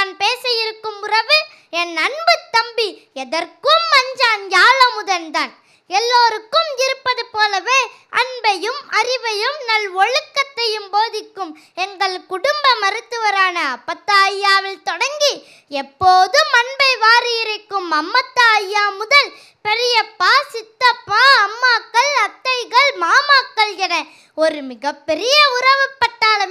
நான் பேச இருக்கும் உறவு என் அன்பு தம்பி எதற்கும் அஞ்சான் யாழமுதன் தான் எல்லோருக்கும் இருப்பது போலவே அன்பையும் அறிவையும் நல் ஒழுக்கத்தையும் போதிக்கும் எங்கள் குடும்ப மருத்துவரான அப்பத்தா ஐயாவில் தொடங்கி எப்போதும் அன்பை வாரி இருக்கும் அம்மத்தா ஐயா முதல் பெரியப்பா சித்தப்பா அம்மாக்கள் அத்தைகள் மாமாக்கள் என ஒரு மிகப்பெரிய உறவு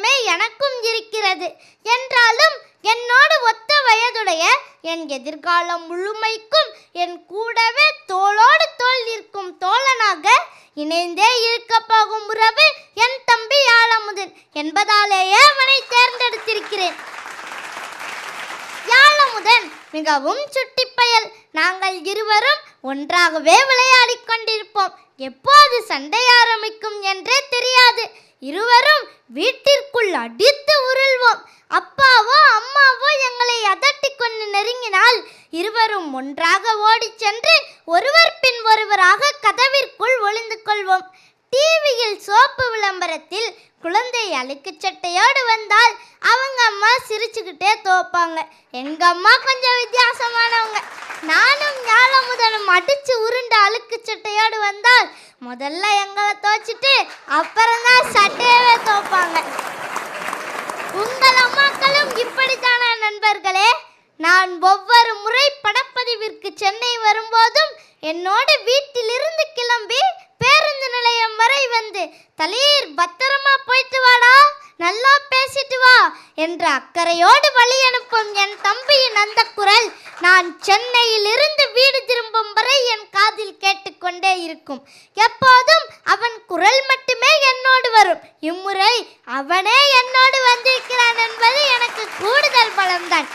பட்டாளமே எனக்கும் இருக்கிறது. என்றாலும் என்னோடு ஒத்த வயதுடைய என் எதிர்காலம் முழுமைக்கும் என் கூடவே தோளோடு தோல் நிற்கும் தோழனாக இணைந்தே இருக்க போகும் உறவு என் தம்பி யாழமுதன் என்பதாலேயே அவனை தேர்ந்தெடுத்திருக்கிறேன். யாழமுதன் மிகவும் சுட்டிப்பயல் நாங்கள் இருவரும் ஒன்றாகவே விளையாடிக் கொண்டிருப்போம். எப்போது சண்டை ஆரம்பிக்கும் என்றே தெரியாது. இருவரும் வீட்டிற்குள் அடித்து உருள்வோம். அப்பாவோ அம்மாவோ எங்களை அதட்டி கொண்டு நெருங்கினால் இருவரும் ஒன்றாக ஓடிச் சென்று ஒருவர் பின் ஒருவராக கதவிற்குள் ஒளிந்து கொள்வோம். டிவியில் சோப்பு விளம்பரத்தில் குழந்தை அழுக்கு சட்டையோடு வந்தால் அவங்க அம்மா சிரிச்சுக்கிட்டே தோப்பாங்க எங்க அம்மா கொஞ்சம் வித்தியாசமானவங்க. நானும் ஞாலமுதனும் அடிச்சு உருண்ட அழுக்கு சட்டையோடு வந்தால் முதல்ல எங்களை துவைச்சிட்டு அப்புறம்தான் சட்டையவே துவைப்பாங்க. உங்கள் அம்மாக்களும் இப்படித்தானா நண்பர்களே? நான் ஒவ்வொரு முறை படப்பதிவிற்கு சென்னை வரும்போதும் என்னோட வீட்டிலிருந்து கிளம்பி என்ற அக்கறையோடு வழி அனுப்பும் என் தம்பியின் அந்த குரல் நான் சென்னையில் இருந்து வீடு திரும்பும் வரை என் காதில் கேட்டுக்கொண்டே இருக்கும். எப்போதும் அவன் குரல் மட்டுமே என்னோடு வரும். இம்முறை அவனே என்னோடு வந்திருக்கிறான் என்பது எனக்கு கூடுதல் பலம்தான்.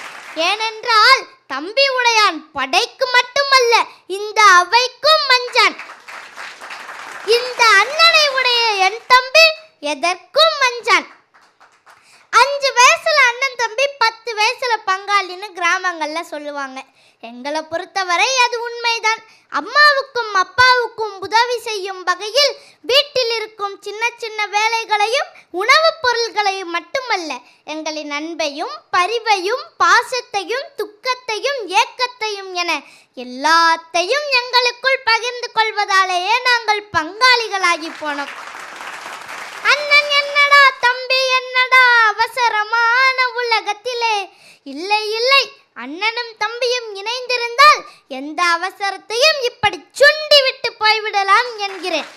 ஏனென்றால் தம்பி உடையான் படைக்கு மட்டுமல்ல இந்த அவைக்கும் மஞ்சான். இந்த அண்ணனை உடைய என் தம்பி எதற்கும் மஞ்சான். அஞ்சு பேர் அண்ணன் தம்பி பத்து வயசுல பங்காளின்னு கிராமங்கள்ல சொல்லுவாங்க. எங்களை பொறுத்தவரை அது உண்மைதான். அம்மாவுக்கும் அப்பாவுக்கும் உதவி செய்யும் வகையில் வீட்டில் இருக்கும் சின்ன சின்ன வேலைகளையும் உணவுப் பொருள்களையும் மட்டுமல்ல எங்களின் அன்பையும் பரிவையும் பாசத்தையும் துக்கத்தையும் ஏக்கத்தையும் என எல்லாத்தையும் எங்களுக்குள் பகிர்ந்து கொள்வதாலேயே நாங்கள் பங்காளிகளாகி போனோம். அண்ணன் என்னடா தம்பி என்னடா அவசரமா? அண்ணனும் தம்பியும் இணைந்திருந்தால் எந்த அவசரத்தையும் இப்படி சுண்டி விட்டு போய்விடலாம் என்கிறேன்.